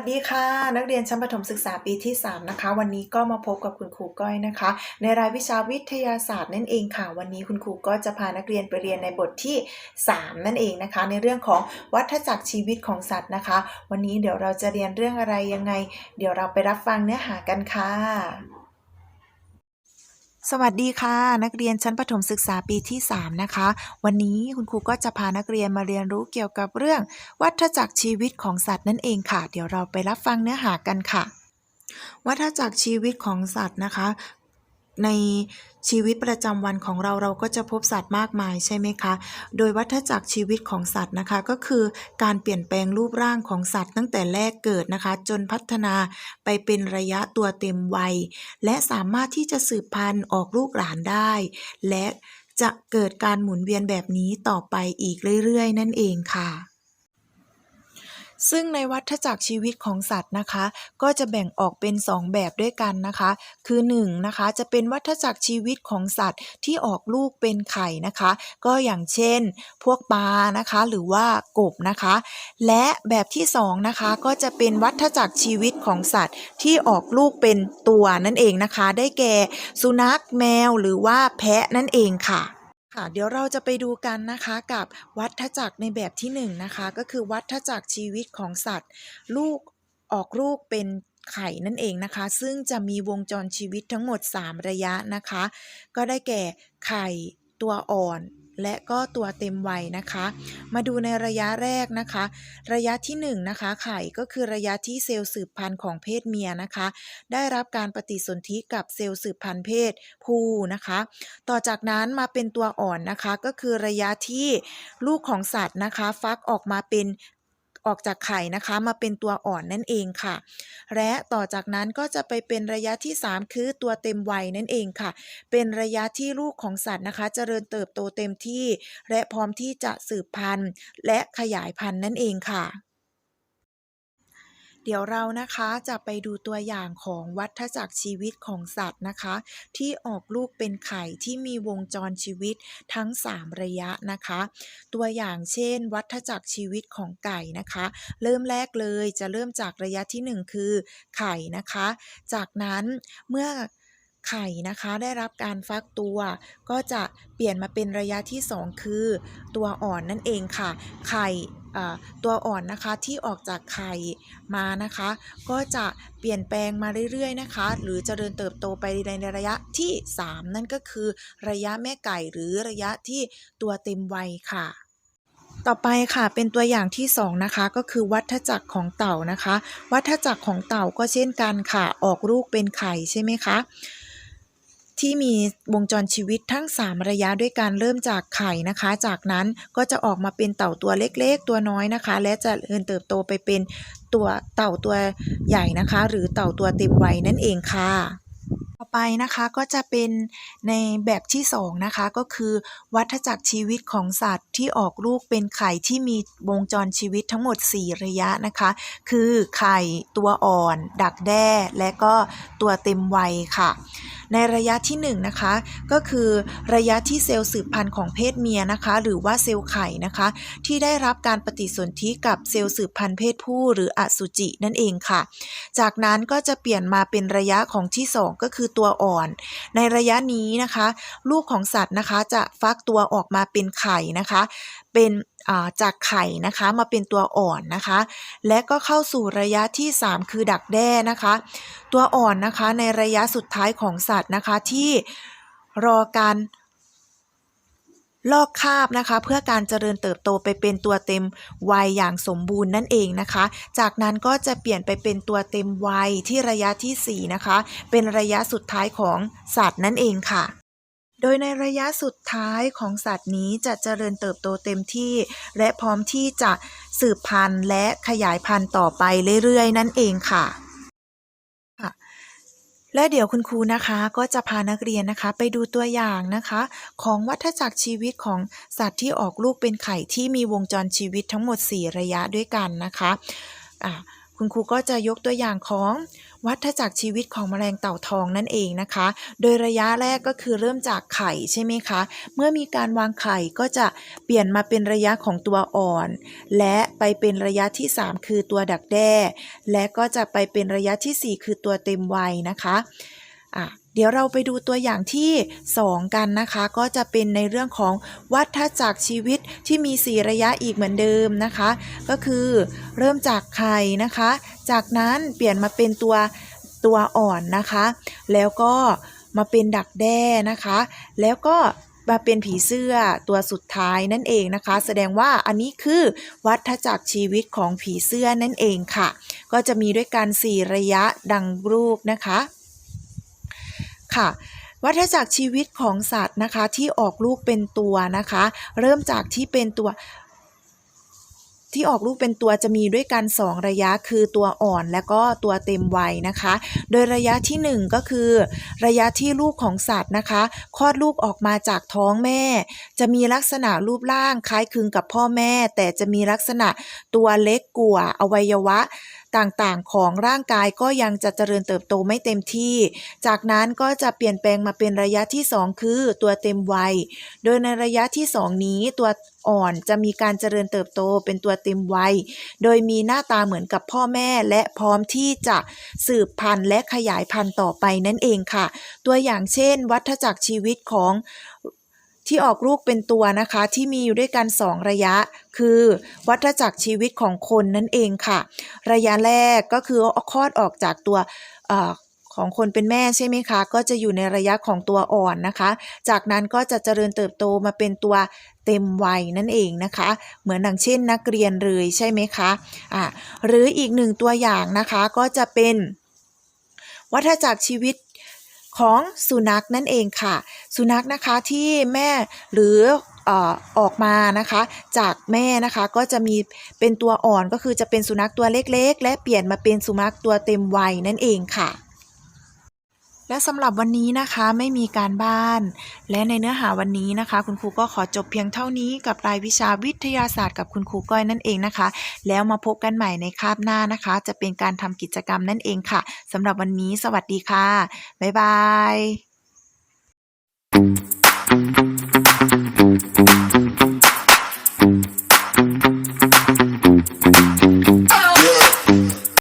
วัสดีค่ะ นักเรียนชั้นประถมศึกษาปีที่ 3 นะคะ วันนี้ก็มาพบกับคุณครูก้อยนะคะ ในรายวิชาวิทยาศาสตร์นั่นเองค่ะ วันนี้คุณครูก็จะพานักเรียนไปเรียนในบทที่ 3 นั่นเองนะคะ ในเรื่องของวัฏจักรชีวิตของสัตว์นะคะ วันนี้เดี๋ยวเราจะเรียนเรื่องอะไรยังไง เดี๋ยวเราไปรับฟังเนื้อหากันค่ะ สวัสดีค่ะ นักเรียนชั้นประถมศึกษาปีที่ 3 นะคะ วันนี้คุณครูก็จะพานักเรียนมาเรียนรู้เกี่ยวกับเรื่อง วัฏจักรชีวิตของสัตว์นั่นเองค่ะ เดี๋ยวเราไปรับฟังเนื้อหากันค่ะ วัฏจักรชีวิตของสัตว์นะคะ ในชีวิตประจำวันของเราเราก็จะพบสัตว์มากมายใช่ไหมคะ โดยวัฏจักรชีวิตของสัตว์นะคะ ก็คือการเปลี่ยนแปลงรูปร่างของสัตว์ตั้งแต่แรกเกิดนะคะ จนพัฒนาไปเป็นระยะตัวเต็มวัย และสามารถที่จะสืบพันธุ์ออกลูกหลานได้ และจะเกิดการหมุนเวียนแบบนี้ต่อไปอีกเรื่อยๆ นั่นเองค่ะ ซึ่งในวัฏจักรชีวิตของสัตว์นะคะ ก็จะแบ่งออกเป็น 2 แบบด้วยกันนะคะ คือ1นะคะจะเป็นวัฏจักรชีวิตของสัตว์ที่ออกลูกเป็นไข่นะคะ ก็อย่างเช่น พวกปลานะคะ หรือว่ากบนะคะ และแบบที่2นะคะก็จะเป็นวัฏจักรชีวิตของสัตว์ที่ออกลูกเป็นตัวนั่นเองนะคะ ได้แก่สุนัขแมวหรือว่าแพะนั่นเองค่ะ ค่ะเดี๋ยวเราจะไปดูกันนะคะกับวัฏจักรในแบบที่1นงนะคะก็คือวัฏจักรชีวิตของสัตว์ ลูกออกลูกเป็นไข่นั่นเองนะคะ ซึ่งจะมีวงจรชีวิตทั้งหมด 3 ระยะนะคะ ก็ได้แก่ไข่ตัวอ่อน และก็ตัวเต็มวัยนะคะ มาดูในระยะแรกนะคะ ระยะที่1นงนะคะไข่ก็คือระยะที่เซลล์สืบพันธุ์ของเพศเมียนะคะ ได้รับการปฏิสนธิกับเซลล์สืบพันธุ์เพศผู้นะคะ ต่อจากนั้นมาเป็นตัวอ่อนนะคะก็คือระยะที่ลูกของสัตว์นะคะ ฟักออกมาเป็น ออกจากไข่นะคะ มาเป็นตัวอ่อนนั่นเองค่ะ และต่อจากนั้นก็จะไปเป็นระยะที่ 3 คือตัวเต็มวัยนั่นเองค่ะ เป็นระยะที่ลูกของสัตว์นะคะ เจริญเติบโตเต็มที่ และพร้อมที่จะสืบพันธุ์ และขยายพันธุ์นั่นเองค่ะ เดี๋ยวเรานะคะจะไปดูตัวอย่างของวัฏจักรชีวิตของสัตว์นะคะ ที่ออกลูกเป็นไข่ที่มีวงจรชีวิตทั้ง 3 ระยะนะคะ ตัวอย่างเช่น วัฏจักรชีวิตของไก่นะคะ เริ่มแรกเลยจะเริ่มจากระยะที่ 1 คือไข่นะคะ จากนั้นเมื่อ ไข่นะคะได้รับการฟักตัว ก็จะเปลี่ยนมาเป็นระยะที่ 2 คือ ตัวอ่อนนั่นเองค่ะ ไข่ตัวอ่อนนะคะที่ออกจากไข่มานะคะ ก็จะเปลี่ยนแปลงมาเรื่อยๆนะคะ หรือจเจริญเติบโตไปในระยะที่ 3 นั่นก็คือ ระยะแม่ไก่หรือระยะที่ตัวเต็มวัยค่ะต่อไปค่ะเป็นตัวอย่างที่2นะคะก็คือวัฏจักรของเต่านะคะ วัฏจักรของเต่าก็เช่นกันค่ะ ออกลูกเป็นไข่ใช่ไหมคะ ที่มีวงจรชีวิตทั้ง 3 ระยะด้วยการเริ่มจากไข่นะคะ จากนั้นก็จะออกมาเป็นเต่าตัวเล็กๆ ตัวน้อยนะคะ และจะเริญเติบโตไปเป็นตัวเต่าตัวใหญ่นะคะ หรือเต่าตัวเต็มวัยนั่นเองค่ะต่อไปนะคะก็จะเป็นในแบบที่2นะคะก็คือ วัฏจักรชีวิตของสัตว์ที่ออกลูกเป็นไข่ที่มีวงจรชีวิตทั้งหมด 4 ระยะนะคะ คือไข่ตัวอ่อน ดักแด้ และก็ตัวเต็มวัยค่ะ ในระยะที่1นงนะคะ ก็คือระยะที่เซลล์สืบพันธุ์ของเพศเมียนะคะ หรือว่าเซลล์ไข่นะคะ ที่ได้รับการปฏิสนธิกับเซลล์สืบพันธุ์เพศผู้หรืออสุจินั่นเองค่ะ จากนั้นก็จะเปลี่ยนมาเป็นระยะของที่ 2 ก็คือตัวอ่อน ในระยะนี้นะคะ ลูกของสัตว์นะคะจะฟักตัวออกมาเป็นไข่นะคะ เป็น จากไข่นะคะมาเป็นตัวอ่อนนะคะ และก็เข้าสู่ระยะที่ 3 คือดักแด้นะคะ ตัวอ่อนนะคะในระยะสุดท้ายของสัตว์นะคะที่รอการลอกคราบนะคะ เพื่อการเจริญเติบโตไปเป็นตัวเต็มวัยอย่างสมบูรณ์นั่นเองนะคะ จากนั้นก็จะเปลี่ยนไปเป็นตัวเต็มวัยที่ระยะทีสี่4นะคะ เป็นระยะสุดท้ายของสัตว์นั่นเองค่ะ โดยในระยะสุดท้ายของสัตว์นี้จะเจริญเติบโตเต็มที่ และพร้อมที่จะสืบพันธุ์และขยายพันธุ์ต่อไปเรื่อยๆ นั่นเองค่ะและเดี๋ยวคุณครูนะคะก็จะพานักเรียนนะคะ ไปดูตัวอย่างนะคะ ของวัฏจักรชีวิตของสัตว์ที่ออกลูกเป็นไข่ที่มีวงจรชีวิตทั้งหมด 4 ระยะด้วยกันนะคะอะคุณครูก็จะยกตัวอย่างของ วัฏจักรชีวิตของแมลงเต่าทองนั่นเองนะคะ โดยระยะแรกก็คือเริ่มจากไข่ใช่ไหมคะ เมื่อมีการวางไข่ก็จะเปลี่ยนมาเป็นระยะของตัวอ่อน และไปเป็นระยะที่ 3 คือตัวดักแด้ และก็จะไปเป็นระยะทีสี่4 คือตัวเต็มวัยนะคะ อะเดี๋ยวเราไปดูตัวอย่างที่ 2 กันนะคะ ก็จะเป็นในเรื่องของวัฏจักรชีวิตที่มี 4 ระยะอีกเหมือนเดิมนะคะ ก็คือเริ่มจากไข่นะคะ จากนั้นเปลี่ยนมาเป็นตัวตัวอ่อนนะคะ แล้วก็มาเป็นดักแด้นะคะ แล้วก็มาเป็นผีเสื้อตัวสุดท้ายนั่นเองนะคะ แสดงว่าอันนี้คือวัฏจักรชีวิตของผีเสื้อนั่นเองค่ะ ก็จะมีด้วยกัน 4 ระยะดังรูปนะคะ ค่ะวัฏจักรชีวิตของสัตว์นะคะที่ออกลูกเป็นตัวนะคะ เริ่มจากที่เป็นตัว ที่ออกลูกเป็นตัวจะมีด้วยกัน 2 ระยะคือตัวอ่อนและก็ตัวเต็มวัยนะคะ โดยระยะทีหนึ่1 ก็คือ ระยะที่ลูกของสัตว์นะคะคลอดลูกออกมาจากท้องแม่ จะมีลักษณะรูปร่างคล้ายคลึงกับพ่อแม่ แต่จะมีลักษณะตัวเล็กกว่าอวัยวะต่างๆ ของร่างกายก็ยังจะเจริญเติบโตไม่เต็มที่ จากนั้นก็จะเปลี่ยนแปลงมาเป็นระยะที่ 2 คือตัวเต็มวัย โดยในระยะที่ 2 นี้ตัวอ่อนจะมีการเจริญเติบโตเป็นตัวเต็มวัย โดยมีหน้าตาเหมือนกับพ่อแม่และพร้อมที่จะสืบพันธุ์และขยายพันธุ์ต่อไปนั่นเองค่ะ ตัวอย่างเช่น วัฏจักรชีวิตของ ที่ออกลูกเป็นตัวนะคะที่มีอยู่ด้วยกัน 2 ระยะ คือวัฏจักรชีวิตของคนนั่นเองค่ะ ระยะแรกก็คือคลอดออกจากตัวอของคนเป็นแม่ใช่ไหมคะ ก็จะอยู่ในระยะของตัวอ่อนนะคะ จากนั้นก็จะเจริญเติบโตมาเป็นตัวเต็มวัยนั่นเองนะคะ เหมือนดังเช่นนักเรียนเลยใช่ไหมคะอ่าหรืออีกหนึ่งตัวอย่างนะคะก็จะเป็นวัฏจักรชีวิต ของสุนัขนั่นเองค่ะ สุนัขนะคะที่แม่หรือออกมานะคะจากแม่นะคะก็จะมีเป็นตัวอ่อนก็คือจะเป็นสุนัขตัวเล็ก ๆ และเปลี่ยนมาเป็นสุนัขตัวเต็มวัยนั่นเองค่ะ และสำหรับวันนี้นะคะไม่มีการบ้าน และในเนื้อหาวันนี้นะคะ คุณครูก็ขอจบเพียงเท่านี้กับรายวิชาวิทยาศาสตร์กับคุณครูก้อยนั่นเองนะคะ แล้วมาพบกันใหม่ในคาบหน้านะคะ จะเป็นการทำกิจกรรมนั่นเองค่ะสำหรับวันนี้สวัสดีค่ะ บ๊ายบาย